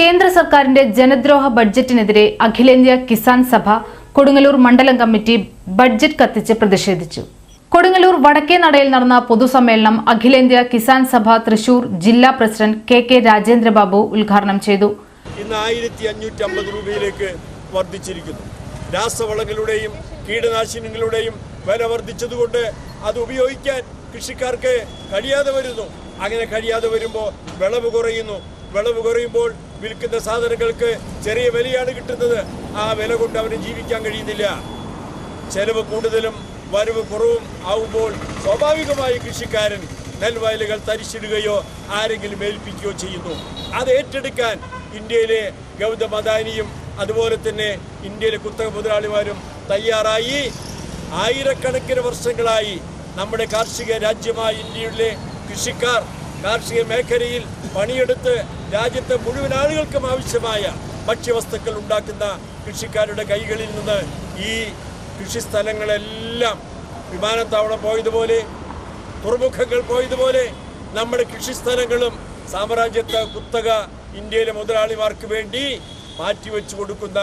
കേന്ദ്ര സർക്കാരിന്റെ ജനദ്രോഹ ബഡ്ജറ്റിനെതിരെ അഖിലേന്ത്യാ കിസാൻ സഭ കൊടുങ്ങല്ലൂർ മണ്ഡലം കമ്മിറ്റി ബഡ്ജറ്റ് കത്തിച്ച് പ്രതിഷേധിച്ചു. കൊടുങ്ങല്ലൂർ വടക്കേ നടയിൽ നടന്ന പൊതുസമ്മേളനം അഖിലേന്ത്യാ കിസാൻ സഭ തൃശൂർ ജില്ലാ പ്രസിഡന്റ് കെ കെ രാജേന്ദ്രബാബു ഉദ്ഘാടനം ചെയ്തു. രൂപയിലേക്ക് വർദ്ധിച്ചിരിക്കുന്നു. രാസവളങ്ങളുടെയും കീടനാശിനികളുടെയും വില വർദ്ധിച്ചതുകൊണ്ട് അത് ഉപയോഗിക്കാൻ കൃഷിക്കാർക്ക് കഴിയാതെ വരുന്നു. അങ്ങനെ കഴിയാതെ വരുമ്പോൾ വിളവ് കുറയുന്നു. വിളവ് കുറയുമ്പോൾ വിൽക്കുന്ന സാധനങ്ങൾക്ക് ചെറിയ വിലയാണ് കിട്ടുന്നത്. ആ വില കൊണ്ട് അവന് ജീവിക്കാൻ കഴിയുന്നില്ല. ചെലവ് കൂടുതലും വരവ് കുറവും ആവുമ്പോൾ സ്വാഭാവികമായി കൃഷിക്കാരൻ നെൽവയലുകൾ തരിച്ചിടുകയോ ആരെങ്കിലും ഏൽപ്പിക്കുകയോ ചെയ്യുന്നു. അത് ഏറ്റെടുക്കാൻ ഇന്ത്യയിലെ ഗൗതം അദാനിയും അതുപോലെ തന്നെ ഇന്ത്യയിലെ കുത്തക മുതലാളിമാരും തയ്യാറായി. ആയിരക്കണക്കിന് വർഷങ്ങളായി നമ്മുടെ കാർഷിക രാജ്യമായ ഇന്ത്യയിലെ കൃഷിക്കാർ കാർഷിക മേഖലയിൽ പണിയെടുത്ത് രാജ്യത്തെ മുഴുവൻ ആളുകൾക്കും ആവശ്യമായ ഭക്ഷ്യവസ്തുക്കൾ ഉണ്ടാക്കുന്ന കൃഷിക്കാരുടെ കൈകളിൽ നിന്ന് ഈ കൃഷിസ്ഥലങ്ങളെല്ലാം വിമാനത്താവളം പോയതുപോലെ തുറമുഖങ്ങൾ പോയതുപോലെ നമ്മുടെ കൃഷിസ്ഥലങ്ങളും സാമ്രാജ്യത്വ കുത്തക ഇന്ത്യയിലെ മുതലാളിമാർക്ക് വേണ്ടി മാറ്റിവെച്ചു കൊടുക്കുന്ന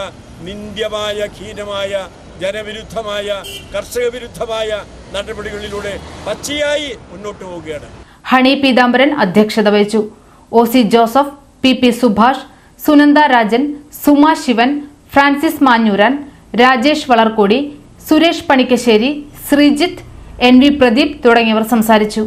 നിന്ദ്യമായ ഹീനമായ ജനവിരുദ്ധമായ കർഷക വിരുദ്ധമായ നടപടികളിലൂടെ പച്ചയായി മുന്നോട്ട് പോവുകയാണ്. ഹണി പീതാംബരൻ അധ്യക്ഷത വഹിച്ചു. O C Joseph P P Subhash Sunanda Rajan Suma Sivan Francis Manjooran Rajesh Valarkodi Suresh Panikkassery Sreejith N V Pradeep തുടങ്ങിയവർ സംസാരിച്ചു.